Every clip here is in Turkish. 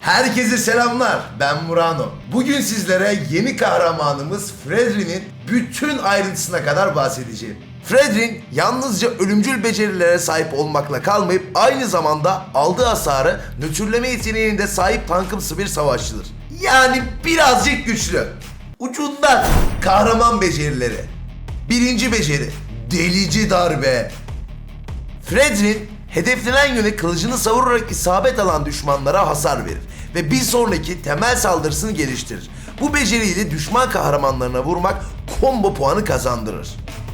Herkese selamlar. Ben Murano. Bugün sizlere yeni kahramanımız Fredrin'in bütün ayrıntısına kadar bahsedeceğim. Fredrin yalnızca ölümcül becerilere sahip olmakla kalmayıp aynı zamanda aldığı hasarı nötrleme yeteneğine sahip tankımsı bir savaşçıdır. Yani birazcık güçlü. Ucundan kahraman becerileri. Birinci beceri delici darbe. Fredrin hedeflenen yöne kılıcını savurarak isabet alan düşmanlara hasar verir ve bir sonraki temel saldırısını geliştirir. Bu beceriyle düşman kahramanlarına vurmak combo puanı kazandırır.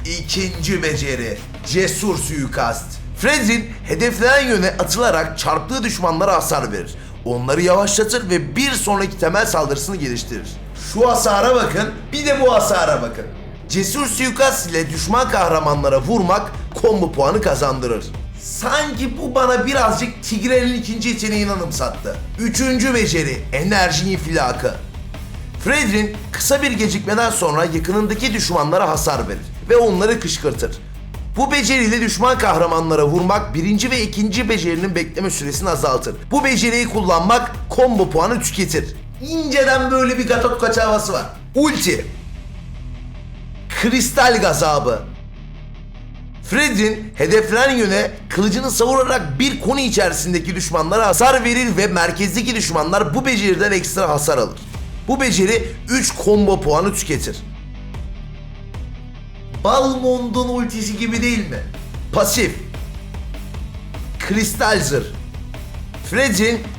İkinci beceri cesur suikast. Fredrin hedeflenen yöne atılarak çarptığı düşmanlara hasar verir. Onları yavaşlatır ve bir sonraki temel saldırısını geliştirir. Şu hasara bakın, bir de bu hasara bakın. Cesur suikast ile düşman kahramanlara vurmak combo puanı kazandırır. Sanki bu bana birazcık Tigre'nin ikinci yeteneğini anımsattı. Üçüncü beceri enerji infilakı. Fredrin kısa bir gecikmeden sonra yakınındaki düşmanlara hasar verir ve onları kışkırtır. Bu beceriyle düşman kahramanlara vurmak birinci ve ikinci becerinin bekleme süresini azaltır. Bu beceriyi kullanmak combo puanı tüketir. İnceden böyle bir gatot kaç havası var. Ulti. Kristal gazabı. Fredrin hedeflenen yöne kılıcını savurarak bir konu içerisindeki düşmanlara hasar verir ve merkezdeki düşmanlar bu beceriden ekstra hasar alır. Bu beceri 3 combo puanı tüketir. Balmond'un ultisi gibi değil mi? Pasif. Kristal zırh.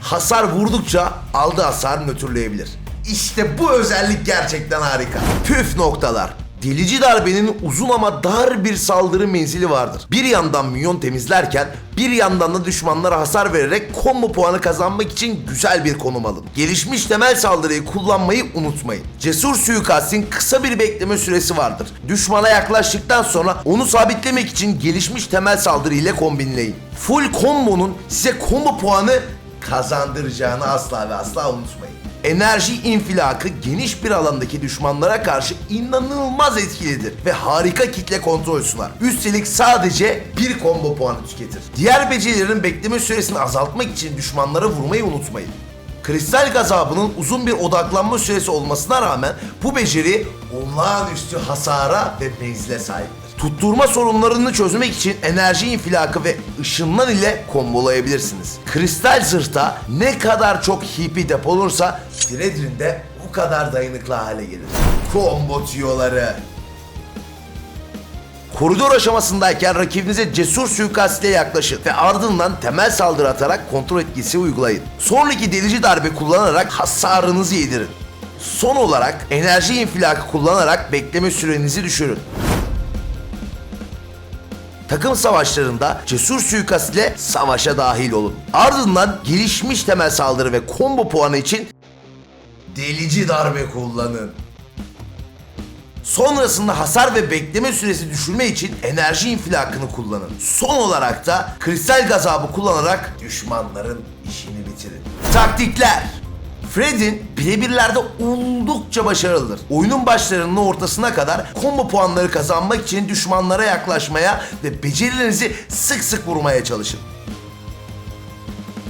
Hasar vurdukça aldığı hasar nötrleyebilir. İşte bu özellik gerçekten harika. Püf noktalar. Delici darbenin uzun ama dar bir saldırı menzili vardır. Bir yandan minyon temizlerken bir yandan da düşmanlara hasar vererek combo puanı kazanmak için güzel bir konum alın. Gelişmiş temel saldırıyı kullanmayı unutmayın. Cesur suikastin kısa bir bekleme süresi vardır. Düşmana yaklaştıktan sonra onu sabitlemek için gelişmiş temel saldırı ile kombinleyin. Full kombonun size combo puanı kazandıracağını asla ve asla unutmayın. Enerji infilakı geniş bir alandaki düşmanlara karşı inanılmaz etkilidir ve harika kitle kontrol sunar. Üstelik sadece bir combo puanı tüketir. Diğer becerilerin bekleme süresini azaltmak için düşmanlara vurmayı unutmayın. Kristal gazabının uzun bir odaklanma süresi olmasına rağmen bu beceri olağanüstü hasara ve menzile sahiptir. Tutturma sorunlarını çözmek için enerji infilakı ve ışınlan ile kombolayabilirsiniz. Kristal zırhta ne kadar çok hipi depolursa Fredrin de o kadar dayanıklı hale gelir. Combo tüyoları. Koridor aşamasındayken rakibinize cesur suikastle yaklaşın ve ardından temel saldırı atarak kontrol etkisi uygulayın. Sonraki delici darbe kullanarak hasarınızı yedirin. Son olarak enerji infilakı kullanarak bekleme sürenizi düşürün. Takım savaşlarında cesur suikast ile savaşa dahil olun. Ardından gelişmiş temel saldırı ve combo puanı için delici darbe kullanın. Sonrasında hasar ve bekleme süresi düşürme için enerji infilakını kullanın. Son olarak da kristal gazabı kullanarak düşmanların işini bitirin. Taktikler Fred'in birebirlerde oldukça başarılıdır. Oyunun başlarının ortasına kadar combo puanları kazanmak için düşmanlara yaklaşmaya ve becerilerinizi sık sık vurmaya çalışın.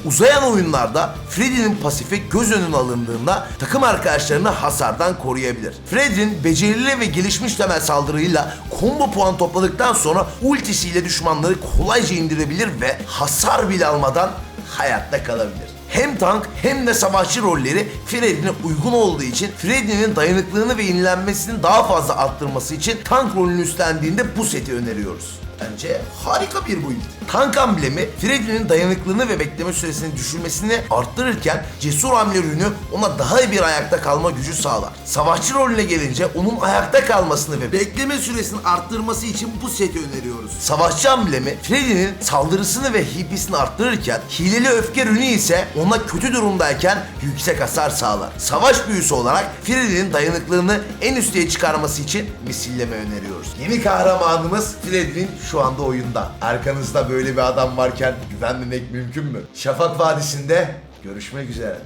Uzayan oyunlarda Freddy'nin pasifi göz önüne alındığında takım arkadaşlarını hasardan koruyabilir. Freddy'nin becerili ve gelişmiş temel saldırıyla combo puan topladıktan sonra ultisiyle düşmanları kolayca indirebilir ve hasar bile almadan hayatta kalabilir. Hem tank hem de savaşçı rolleri Freddy'ne uygun olduğu için Freddy'nin dayanıklılığını ve yenilenmesini daha fazla arttırması için tank rolünü üstlendiğinde bu seti öneriyoruz. Bence harika bir build. Tank amblemi Freddy'nin dayanıklılığını ve bekleme süresini düşürmesini arttırırken cesur hamle ürünü ona daha iyi bir ayakta kalma gücü sağlar. Savaşçı rolüne gelince onun ayakta kalmasını ve bekleme süresini arttırması için bu seti öneriyoruz. Savaşçı amblemi Freddy'nin saldırısını ve hipisini arttırırken hileli öfke ürünü ise ona kötü durumdayken yüksek hasar sağlar. Savaş büyüsü olarak Freddy'nin dayanıklılığını en üsteye çıkarması için misilleme öneriyoruz. Yeni kahramanımız Freddy'nin şu anda oyunda. Arkanızda böyle bir adam varken güvenmemek mümkün mü? Şafak Vadisi'nde görüşmek üzere.